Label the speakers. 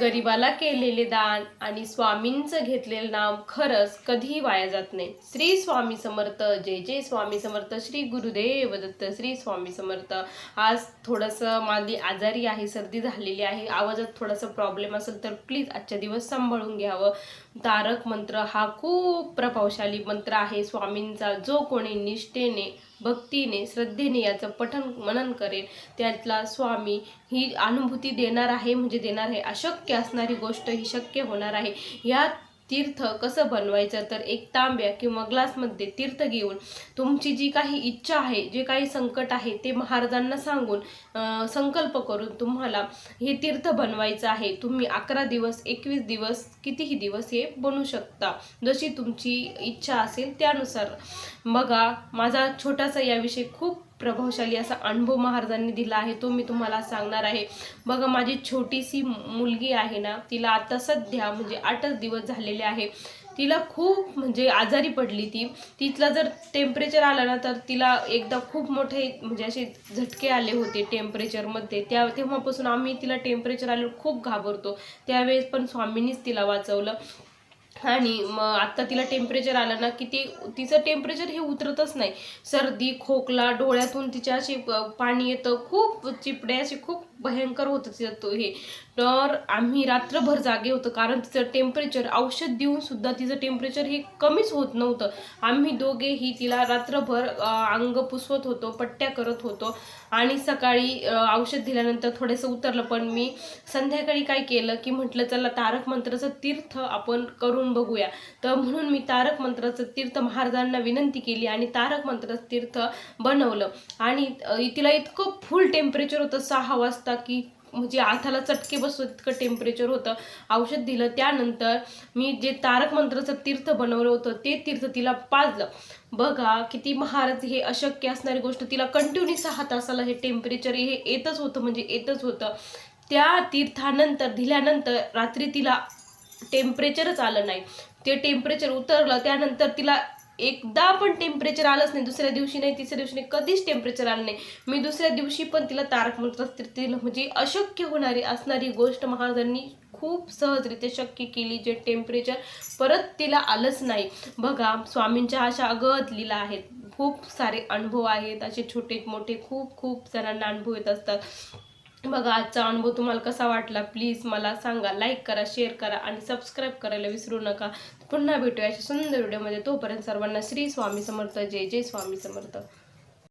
Speaker 1: गरिबाला केलेले दान आणि स्वामींचं घेतलेलं नाम खरंच कधीही वाया जात नाही. श्री स्वामी समर्थ जय जय स्वामी समर्थ श्री गुरुदेव दत्त श्री स्वामी समर्थ. आज थोडंसं माझी आजारी आहे सर्दी झालेली आहे आवाजात थोडासा प्रॉब्लेम असेल तर प्लीज आजच्या दिवस सांभाळून घ्यावं. तारक मंत्र हा खूप प्रभावशाली मंत्र आहे. स्वामींचा जो कोणी निष्ठेने भक्तीने श्रद्धेने याचं पठन मनन करेल त्यातला स्वामी ही अनुभूती देणार आहे म्हणजे देणार आहे अशक्य असणारी गोष्ट ही शक्य होणार आहे. या तीर्थ कसं बनवायचं? तर एक तांब्या किंवा ग्लासमध्ये तीर्थ घेऊन तुमची जी काही इच्छा आहे जे काही संकट आहे ते महाराजांना सांगून संकल्प करून तुम्हाला हे तीर्थ बनवायचं आहे. तुम्ही अकरा दिवस एकवीस दिवस कितीही दिवस हे बनवू शकता. जशी तुमची इच्छा असेल त्यानुसार बघा. माझा छोटासा याविषयी खूप प्रभावशाली असा अनुभव महाराजांनी दिला आहे तो मी तुम्हाला सांगणार आहे. बघा माझी छोटीशी मुलगी आहे ना तिला आता सध्या म्हणजे आठच दिवस झालेले आहे. तिला खूप म्हणजे आजारी पडली ती. तिथला जर टेम्परेचर आलं ना तर तिला एकदा खूप मोठे म्हणजे असे झटके आले होते टेम्परेचरमध्ये त्या तेव्हापासून आम्ही तिला टेम्परेचर आल्यावर खूप घाबरतो. त्यावेळेस पण स्वामींनीच तिला वाचवलं. आणि मग आत्ता तिला टेम्परेचर आलं ना की ते तिचं टेम्परेचर हे उतरतच नाही. सर्दी खोकला डोळ्यातून तिच्या अशी पाणी येतं. खूप चिपडे असे खूप भयंकर होतं तिचं तो हे. तर आम्ही रात्रभर जागे होतो कारण तिचं टेम्परेचर औषध देऊनसुद्धा तिचं टेम्परेचर हे कमीच होत नव्हतं. आम्ही दोघेही तिला रात्रभर अंग पुसवत होतो पट्ट्या करत होतो. आणि सकाळी औषध दिल्यानंतर थोडंसं उतरलं. पण मी संध्याकाळी काय केलं की म्हटलं चला तारक मंत्राचं तीर्थ आपण करून बघूया. तर म्हणून मी तारक मंत्राचं तीर्थ महाराजांना विनंती केली आणि तारक मंत्राचं तीर्थ बनवलं. आणि तिला इतकं फुल टेम्परेचर होतं सहा वाजता की म्हणजे आथाला चटके बसतो इतकं टेम्परेचर होतं. औषध दिलं. त्यानंतर मी जे तारक मंत्राचं तीर्थ बनवलं होतं ते तीर्थ तिला पाजलं. बघा किती महाराज हे अशक्य असणारी गोष्ट. तिला कंटिन्यू सहा तासाला हे टेम्परेचर हे येतच होतं म्हणजे येतच होतं. त्या तीर्थानंतर दिल्यानंतर रात्री तिला टेम्परेचरच आलं नाही. ते टेम्परेचर उतरलं त्यानंतर तिला एकदा पण टेम्परेचर आलंच नाही. दुसऱ्या दिवशी नाही तिसऱ्या दिवशी नाही कधीच टेम्परेचर आलं नाही. मी दुसऱ्या दिवशी पण तिला तारक मंत्रात तिला म्हणजे अशक्य होणारी असणारी गोष्ट महाराजांनी खूप सहजरित्या शक्य केली जे टेम्परेचर परत तिला आलंच नाही. बघा स्वामींच्या अशा अगत लीला आहेत. खूप सारे अनुभव आहेत. असे छोटे मोठे खूप खूप जणांना अनुभव येत असतात. बघा आजचा अनुभव तुम्हाला कसा वाटला? प्लीज मला सांगा. लाईक करा शेअर करा आणि सबस्क्राईब करायला विसरू नका. पुन्हा भेटूया अशा सुंदर व्हिडिओमध्ये तोपर्यंत सर्वांना श्री स्वामी समर्थ. जय जय स्वामी समर्थ.